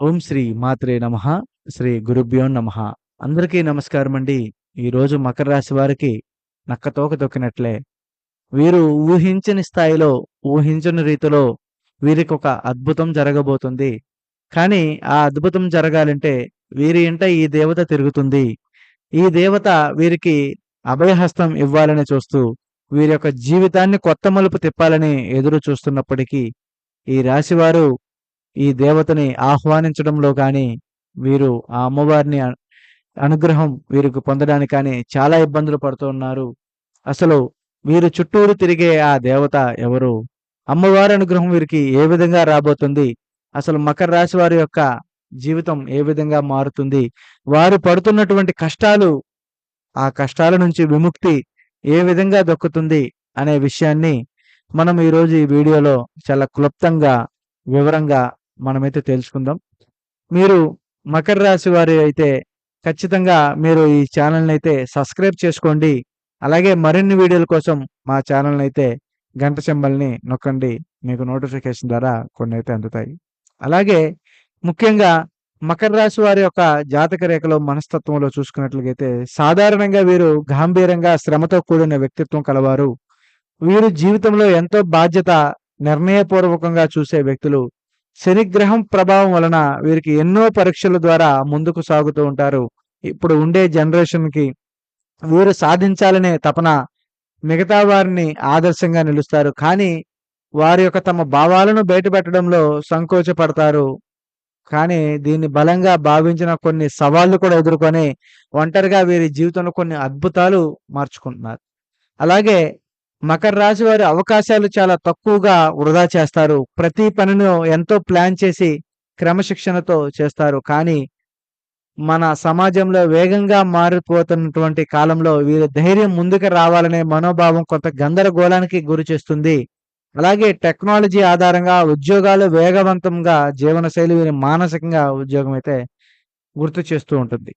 ఓం శ్రీ మాత్రే నమ శ్రీ గురుభ్యో నమ. అందరికీ నమస్కారం అండి. ఈరోజు మకర రాశి వారికి నక్కతోక తొక్కినట్లే. వీరు ఊహించని స్థాయిలో ఊహించని రీతిలో వీరికి ఒక అద్భుతం జరగబోతుంది. కానీ ఆ అద్భుతం జరగాలంటే వీరి ఇంట ఈ దేవత తిరుగుతుంది. ఈ దేవత వీరికి అభయహస్తం ఇవ్వాలని చూస్తూ వీరి యొక్క జీవితాన్ని కొత్త మలుపు తిప్పాలని ఎదురు చూస్తున్నప్పటికీ ఈ రాశివారు ఈ దేవతని ఆహ్వానించడంలో కానీ వీరు ఆ అమ్మవారిని అనుగ్రహం వీరికి పొందడానికి కానీ చాలా ఇబ్బందులు పడుతున్నారు అసలు వీరు చుట్టూరు తిరిగే ఆ దేవత ఎవరు? అమ్మవారి అనుగ్రహం వీరికి ఏ విధంగా రాబోతుంది? అసలు మకర రాశి వారి యొక్క జీవితం ఏ విధంగా మారుతుంది? వారు పడుతున్నటువంటి కష్టాలు ఆ కష్టాల నుంచి విముక్తి ఏ విధంగా దొక్కుతుంది అనే విషయాన్ని మనం ఈరోజు ఈ వీడియోలో చాలా క్లుప్తంగా వివరంగా మనమైతే తెలుసుకుందాం. మీరు మకర రాశి వారి అయితే ఖచ్చితంగా మీరు ఈ ఛానల్ని అయితే సబ్స్క్రైబ్ చేసుకోండి. అలాగే మరిన్ని వీడియోల కోసం మా ఛానల్ని అయితే గంట సింబల్ని నొక్కండి. మీకు నోటిఫికేషన్ ద్వారా కొన్ని అయితే అందుతాయి. అలాగే ముఖ్యంగా మకర రాశి వారి యొక్క జాతక రేఖలో మనస్తత్వంలో చూసుకున్నట్లయితే సాధారణంగా వీరు గాంభీరంగా శ్రమతో కూడిన వ్యక్తిత్వం కలవారు. వీరు జీవితంలో ఎంతో బాధ్యత నిర్ణయపూర్వకంగా చూసే వ్యక్తులు శనిగ్రహం ప్రభావం వలన వీరికి ఎన్నో పరీక్షల ద్వారా ముందుకు సాగుతూ ఉంటారు. ఇప్పుడు ఉండే జనరేషన్కి వీరు సాధించాలనే తపన మిగతా వారిని ఆదర్శంగా నిలుస్తారు. కానీ వారి యొక్క తమ భావాలను బయటపెట్టడంలో సంకోచపడతారు. కానీ దీన్ని బలంగా భావించిన కొన్ని సవాళ్ళు కూడా ఎదుర్కొని ఒంటరిగా వీరి జీవితంలో కొన్ని అద్భుతాలు మార్చుకుంటున్నారు. అలాగే మకర రాశి వారి అవకాశాలు చాలా తక్కువగా వృధా చేస్తారు. ప్రతి పనిను ఎంతో ప్లాన్ చేసి క్రమశిక్షణతో చేస్తారు. కానీ మన సమాజంలో వేగంగా మారిపోతున్నటువంటి కాలంలో వీరి ధైర్యం ముందుకు రావాలనే మనోభావం కొంత గందరగోళానికి గురి చేస్తుంది. అలాగే టెక్నాలజీ ఆధారంగా ఉద్యోగాలు వేగవంతంగా జీవనశైలి వీరి మానసికంగా ఉద్యోగం అయితే గుర్తు చేస్తూ ఉంటుంది.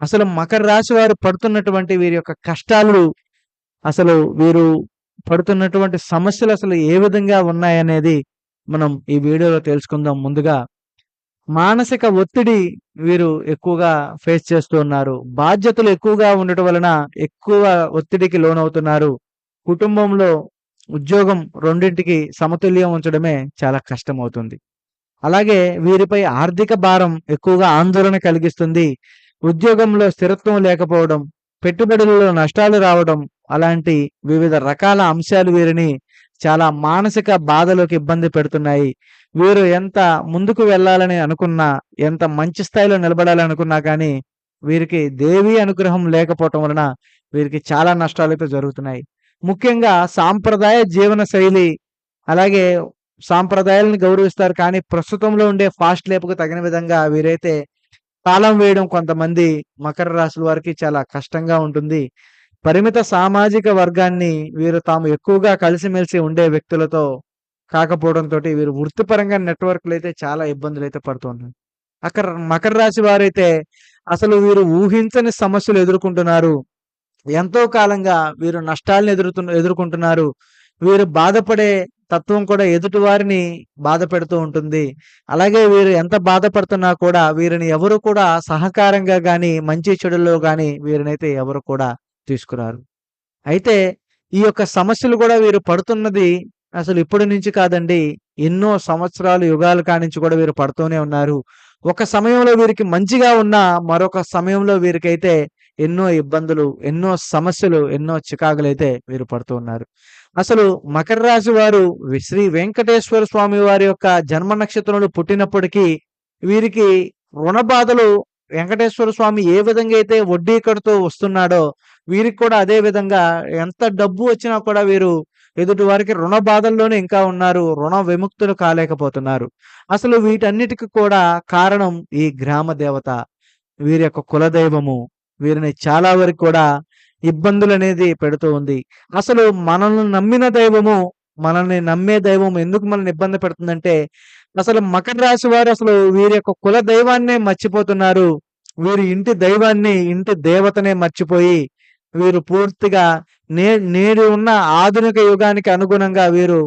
అసలు మకర రాశి వారు పడుతున్నటువంటి వీరి యొక్క కష్టాలు అసలు వీరు పడుతున్నటువంటి సమస్యలు అసలు ఏ విధంగా ఉన్నాయనేది మనం ఈ వీడియోలో తెలుసుకుందాం. ముందుగా మానసిక ఒత్తిడి వీరు ఎక్కువగా ఫేస్ చేస్తూ ఉన్నారు. బాధ్యతలు ఎక్కువగా ఉండటం వలన ఎక్కువ ఒత్తిడికి లోనవుతున్నారు. కుటుంబంలో ఉద్యోగం రెండింటికి సమతుల్యం ఉంచడమే చాలా కష్టమవుతుంది. అలాగే వీరిపై ఆర్థిక భారం ఎక్కువగా ఆందోళన కలిగిస్తుంది. ఉద్యోగంలో స్థిరత్వం లేకపోవడం పెట్టుబడులలో నష్టాలు రావడం అలాంటి వివిధ రకాల అంశాలు వీరిని చాలా మానసిక బాధలోకి ఇబ్బంది పెడుతున్నాయి. వీరు ఎంత ముందుకు వెళ్ళాలని అనుకున్నా ఎంత మంచి స్థాయిలో నిలబడాలని అనుకున్నా కానీ వీరికి దేవి అనుగ్రహం లేకపోవటం వలన వీరికి చాలా నష్టాలు అయితే జరుగుతున్నాయి. ముఖ్యంగా సాంప్రదాయ జీవన శైలి అలాగే సాంప్రదాయాలను గౌరవిస్తారు కానీ ప్రస్తుతంలో ఉండే ఫాస్ట్ లేపుకు తగిన విధంగా వీరైతే తాళం వేయడం కొంతమంది మకర రాశుల వారికి చాలా కష్టంగా ఉంటుంది. పరిమిత సామాజిక వర్గాన్ని వీరు తాము ఎక్కువగా కలిసిమెలిసి ఉండే వ్యక్తులతో కాకపోవడంతో వీరు వృత్తిపరంగా నెట్వర్క్లు అయితే చాలా ఇబ్బందులు అయితే పడుతున్నారు అక్కడ మకర రాశి వారైతే అసలు వీరు ఊహించని సమస్యలు ఎదుర్కొంటున్నారు. ఎంతో కాలంగా వీరు నష్టాలను ఎదురుతు ఎదుర్కొంటున్నారు. వీరు బాధపడే తత్వం కూడా ఎదుటి వారిని బాధ పెడుతూ ఉంటుంది. అలాగే వీరు ఎంత బాధపడుతున్నా కూడా వీరిని ఎవరు కూడా సహకారంగా కానీ మంచి చెడుల్లో కానీ వీరినైతే ఎవరు కూడా తీసుకురారు. అయితే ఈ యొక్క సమస్యలు కూడా వీరు పడుతున్నది అసలు ఇప్పటి నుంచి కాదండి. ఎన్నో సంవత్సరాలు యుగాల కానించి కూడా వీరు పడుతూనే ఉన్నారు. ఒక సమయంలో వీరికి మంచిగా ఉన్న మరొక సమయంలో వీరికైతే ఎన్నో ఇబ్బందులు ఎన్నో సమస్యలు ఎన్నో చికాకులు అయితే వీరు పడుతూ ఉన్నారు. అసలు మకర రాశి వారు శ్రీ వెంకటేశ్వర స్వామి వారి యొక్క జన్మ నక్షత్రంలో పుట్టినప్పటికీ వీరికి రుణ బాధలు వెంకటేశ్వర స్వామి ఏ విధంగా అయితే వడ్డీ కడుతూ వస్తున్నాడో వీరికి కూడా అదే విధంగా ఎంత డబ్బు వచ్చినా కూడా వీరు ఎదుటి వారికి రుణ బాధల్లోనే ఇంకా ఉన్నారు రుణ విముక్తులు కాలేకపోతున్నారు. అసలు వీటన్నిటికి కూడా కారణం ఈ గ్రామ దేవత. వీరి యొక్క కులదైవము వీరిని చాలా వరకు కూడా ఇబ్బందులు అనేది పెడుతూ ఉంది. అసలు మనల్ని నమ్మిన దైవము మనల్ని నమ్మే దైవం ఎందుకు మనల్ని ఇబ్బంది పెడుతుందంటే అసలు మకర రాశి వారు అసలు వీరి యొక్క కుల దైవాన్నే మర్చిపోతున్నారు. వీరి ఇంటి దైవాన్ని ఇంటి దేవతనే మర్చిపోయి వీరు పూర్తిగా నే నేడు ఉన్న ఆధునిక యుగానికి అనుగుణంగా వీరు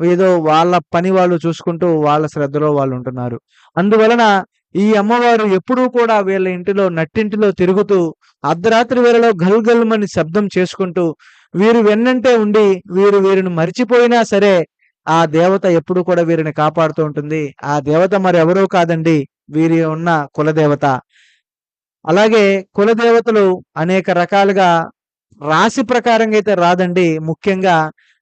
ఏదో వాళ్ళ పని వాళ్ళు చూసుకుంటూ వాళ్ళ శ్రద్ధలో వాళ్ళు ఉంటున్నారు. అందువలన ఈ అమ్మవారు ఎప్పుడూ కూడా వీళ్ళ ఇంటిలో నట్టింటిలో తిరుగుతూ అర్ధరాత్రి వేళలో గల్గల్మని శబ్దం చేసుకుంటూ వీరు వెన్నంటే ఉండి వీరు వీరిని మరిచిపోయినా సరే ఆ దేవత ఎప్పుడు కూడా వీరిని కాపాడుతూ ఉంటుంది. ఆ దేవత మరి ఎవరో కాదండి వీరి ఉన్న కులదేవత. అలాగే కులదేవతలు అనేక రకాలుగా రాశి ప్రకారంగా అయితే రాదండి. ముఖ్యంగా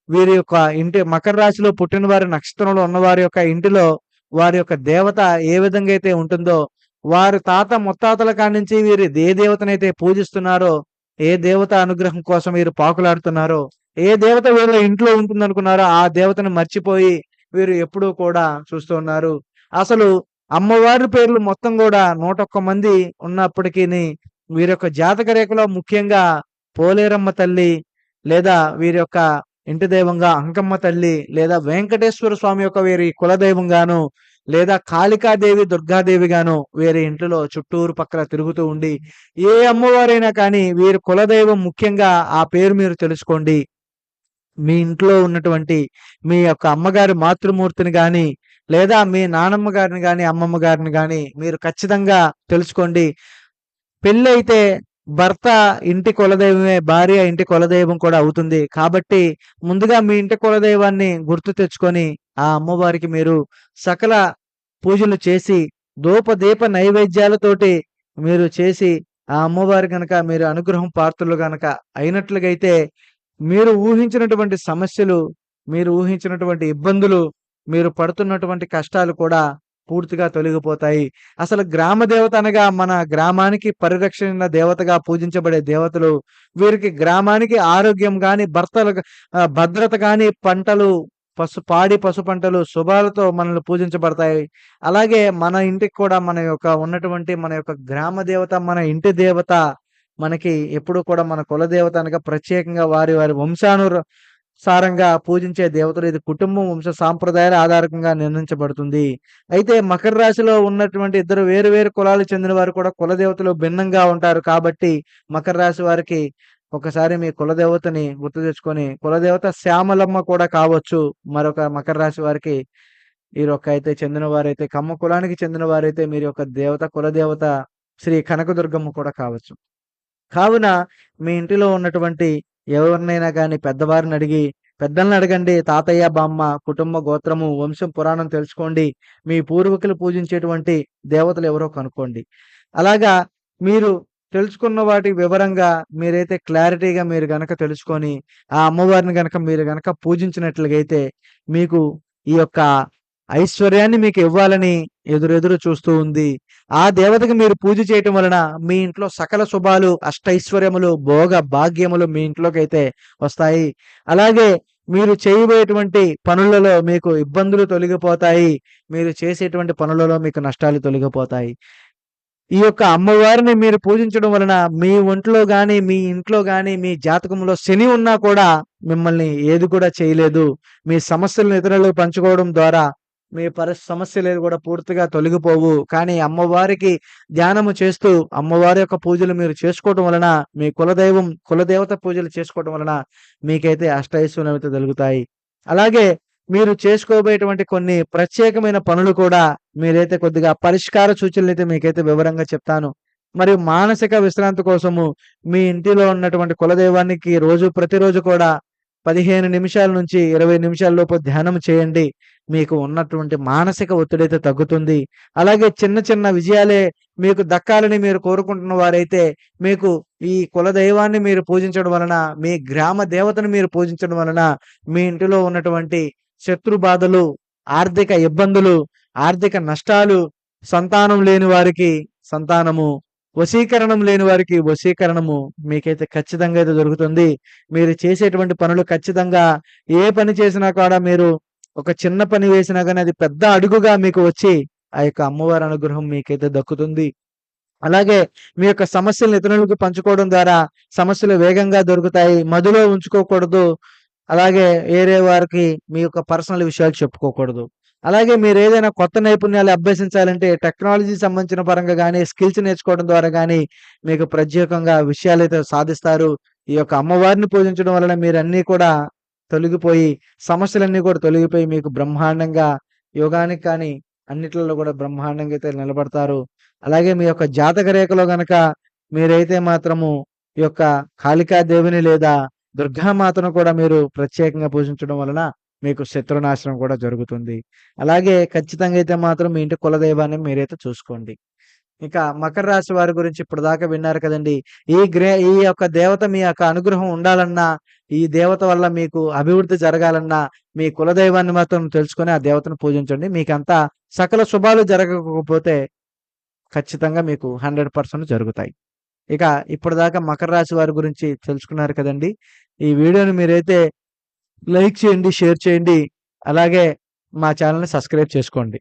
వీరి యొక్క ఇంటి మకర రాశిలో పుట్టిన వారి నక్షత్రంలో ఉన్న వారి యొక్క ఇంటిలో వారి యొక్క దేవత ఏ విధంగా అయితే ఉంటుందో వారి తాత ముత్తాతల కాడి నుంచి వీరు ఏ దేవతనైతే పూజిస్తున్నారో ఏ దేవత అనుగ్రహం కోసం వీరు పాకులాడుతున్నారో ఏ దేవత వీళ్ళ ఇంట్లో ఉంటుందనుకున్నారో ఆ దేవతను మర్చిపోయి వీరు ఎప్పుడూ కూడా చూస్తూ ఉన్నారు. అసలు అమ్మవారి పేర్లు మొత్తం కూడా నూట ఒక్క మంది ఉన్నప్పటికీ వీరి యొక్క జాతక రేఖలో ముఖ్యంగా పోలేరమ్మ తల్లి లేదా వీరి యొక్క ఇంటి దైవంగా అంకమ్మ తల్లి లేదా వెంకటేశ్వర స్వామి యొక్క వీరి కులదైవంగాను లేదా కాళికాదేవి దుర్గాదేవి గాను వీరి ఇంట్లో చుట్టూరు పక్కల తిరుగుతూ ఉండి ఏ అమ్మవారైనా కానీ వీరి కులదైవం ముఖ్యంగా ఆ పేరు మీరు తెలుసుకోండి. మీ ఇంట్లో ఉన్నటువంటి మీ యొక్క అమ్మగారి మాతృమూర్తిని కానీ లేదా మీ నానమ్మ గారిని కానీ అమ్మమ్మ గారిని కానీ మీరు ఖచ్చితంగా తెలుసుకోండి. పెళ్ళి అయితే భర్త ఇంటి కులదైవమే భార్య ఇంటి కులదైవం కూడా అవుతుంది. కాబట్టి ముందుగా మీ ఇంటి కులదైవాన్ని గుర్తు తెచ్చుకొని ఆ అమ్మవారికి మీరు సకల పూజలు చేసి దూపదీప నైవేద్యాలతోటి మీరు చేసి ఆ అమ్మవారి కనుక మీరు అనుగ్రహం పాత్రలు కనుక అయినట్లుగైతే మీరు ఊహించినటువంటి సమస్యలు మీరు ఊహించినటువంటి ఇబ్బందులు మీరు పడుతున్నటువంటి కష్టాలు కూడా పూర్తిగా తొలగిపోతాయి. అసలు గ్రామ దేవత అనగా మన గ్రామానికి పరిరక్షణ దేవతగా పూజించబడే దేవతలు వీరికి గ్రామానికి ఆరోగ్యం గాని భర్తలు భద్రత గాని పంటలు పశు పాడి పశు పంటలు శుభాలతో మనల్ని పూజించబడతాయి. అలాగే మన ఇంటికి కూడా మన యొక్క ఉన్నటువంటి మన యొక్క గ్రామ దేవత మన ఇంటి దేవత మనకి ఎప్పుడు కూడా మన కుల దేవత అనగా ప్రత్యేకంగా వారి వారి వంశానుర సారంగా పూజించే దేవతలు ఇది కుటుంబం వంశ సాంప్రదాయాల ఆధారంగా నిర్ణయించబడుతుంది. అయితే మకర రాశిలో ఉన్నటువంటి ఇద్దరు వేరు వేరు కులాలు చెందిన వారు కూడా కుల దేవతలు భిన్నంగా ఉంటారు కాబట్టి మకర రాశి వారికి ఒకసారి మీ కులదేవతని గుర్తు తెచ్చుకొని కులదేవత శ్యామలమ్మ కూడా కావచ్చు. మరొక మకర రాశి వారికి మీరు అయితే చెందిన వారైతే కమ్మ కులానికి చెందిన వారైతే మీరు యొక్క దేవత కులదేవత శ్రీ కనకదుర్గమ్మ కూడా కావచ్చు. కావున మీ ఇంటిలో ఉన్నటువంటి ఎవరినైనా కానీ పెద్దవారిని అడిగి పెద్దల్ని అడగండి తాతయ్య బామ్మ కుటుంబ గోత్రము వంశం పురాణం తెలుసుకోండి. మీ పూర్వీకులు పూజించేటువంటి దేవతలు ఎవరో కనుక్కోండి. అలాగా మీరు తెలుసుకున్న వాటి వివరంగా మీరైతే క్లారిటీగా మీరు గనక తెలుసుకొని ఆ అమ్మవారిని గనక మీరు గనక పూజించినట్లుగైతే మీకు ఈ యొక్క ఐశ్వర్యాన్ని మీకు ఇవ్వాలని ఎదురెదురు చూస్తూ ఉంది. ఆ దేవతకి మీరు పూజ చేయటం వలన మీ ఇంట్లో సకల శుభాలు అష్టైశ్వర్యములు భోగ భాగ్యములు మీ ఇంట్లోకి అయితే వస్తాయి. అలాగే మీరు చేయబోయేటువంటి పనులలో మీకు ఇబ్బందులు తొలగిపోతాయి. మీరు చేసేటువంటి పనులలో మీకు నష్టాలు తొలగిపోతాయి. ఈ యొక్క అమ్మవారిని మీరు పూజించడం వలన మీ ఒంట్లో కానీ మీ ఇంట్లో కానీ మీ జాతకంలో శని ఉన్నా కూడా మిమ్మల్ని ఏది కూడా చేయలేదు. మీ సమస్యలను ఇతరులకు పంచుకోవడం ద్వారా మీ పరి సమస్యలు కూడా పూర్తిగా తొలగిపోవు. కానీ అమ్మవారికి ధ్యానము చేస్తూ అమ్మవారి యొక్క పూజలు మీరు చేసుకోవడం వలన మీ కులదైవం కులదేవత పూజలు చేసుకోవడం వలన మీకైతే అష్టైశ్వర్యం అయితే అలాగే మీరు చేసుకోబోయేటువంటి కొన్ని ప్రత్యేకమైన పనులు కూడా మీరైతే కొద్దిగా పరిష్కార సూచనలు అయితే మీకైతే వివరంగా చెప్తాను. మరియు మానసిక విశ్రాంతి కోసము మీ ఇంటిలో ఉన్నటువంటి కులదైవానికి రోజు ప్రతిరోజు కూడా పదిహేను నిమిషాల నుంచి ఇరవై నిమిషాల లోపు ధ్యానం చేయండి. మీకు ఉన్నటువంటి మానసిక ఒత్తిడి అయితే తగ్గుతుంది. అలాగే చిన్న చిన్న విజయాలే మీకు దక్కాలని మీరు కోరుకుంటున్న వారైతే మీకు ఈ కులదైవాన్ని మీరు పూజించడం వలన మీ గ్రామ దేవతను మీరు పూజించడం వలన మీ ఇంటిలో ఉన్నటువంటి శత్రు బాధలు ఆర్థిక ఇబ్బందులు ఆర్థిక నష్టాలు సంతానం లేని వారికి సంతానము వశీకరణం లేని వారికి వశీకరణము మీకైతే ఖచ్చితంగా అయితే దొరుకుతుంది. మీరు చేసేటువంటి పనులు ఖచ్చితంగా ఏ పని చేసినా కూడా మీరు ఒక చిన్న పని వేసినా కానీ అది పెద్ద అడుగుగా మీకు వచ్చి ఆ యొక్క అమ్మవారి అనుగ్రహం మీకైతే దక్కుతుంది. అలాగే మీ యొక్క సమస్యలను ఇతరులకు పంచుకోవడం ద్వారా సమస్యలు వేగంగా దొరుకుతాయి. మదిలో ఉంచుకోకూడదు. అలాగే వేరే వారికి మీ యొక్క పర్సనల్ విషయాలు చెప్పుకోకూడదు. అలాగే మీరు ఏదైనా కొత్త నైపుణ్యాలు అభ్యసించాలంటే టెక్నాలజీ సంబంధించిన పరంగా కానీ స్కిల్స్ నేర్చుకోవడం ద్వారా కానీ మీకు ప్రత్యేకంగా విషయాలు అయితే సాధిస్తారు. ఈ యొక్క అమ్మవారిని పూజించడం వలన మీరు అన్నీ కూడా తొలగిపోయి సమస్యలన్నీ కూడా తొలగిపోయి మీకు బ్రహ్మాండంగా యోగానికి కానీ అన్నిట్లలో కూడా బ్రహ్మాండంగా అయితే నిలబడతారు. అలాగే మీ యొక్క జాతక రేఖలో గనక మీరైతే మాత్రము ఈ యొక్క కాళికాదేవిని లేదా దుర్గామాతను కూడా మీరు ప్రత్యేకంగా పూజించడం వలన మీకు శత్రునాశనం కూడా జరుగుతుంది. అలాగే ఖచ్చితంగా అయితే మాత్రం మీ ఇంటి కులదైవాన్ని మీరైతే చూసుకోండి. ఇక మకర రాశి వారి గురించి ఇప్పుడు దాకా విన్నారు కదండి. ఈ గ్రే ఈ యొక్క దేవత మీ యొక్క అనుగ్రహం ఉండాలన్నా ఈ దేవత వల్ల మీకు అభివృద్ధి జరగాలన్నా మీ కులదైవాన్ని మాత్రం తెలుసుకొని ఆ దేవతను పూజించండి. మీకంతా సకల శుభాలు జరగకపోతే ఖచ్చితంగా మీకు హండ్రెడ్ పర్సెంట్ జరుగుతాయి. ఇక ఇప్పటిదాకా మకర రాశి వారి గురించి తెలుసుకున్నారు కదండి. ఈ వీడియోని మీరైతే లైక్ చేయండి షేర్ చేయండి. అలాగే మా ఛానల్ని సబ్స్క్రైబ్ చేసుకోండి.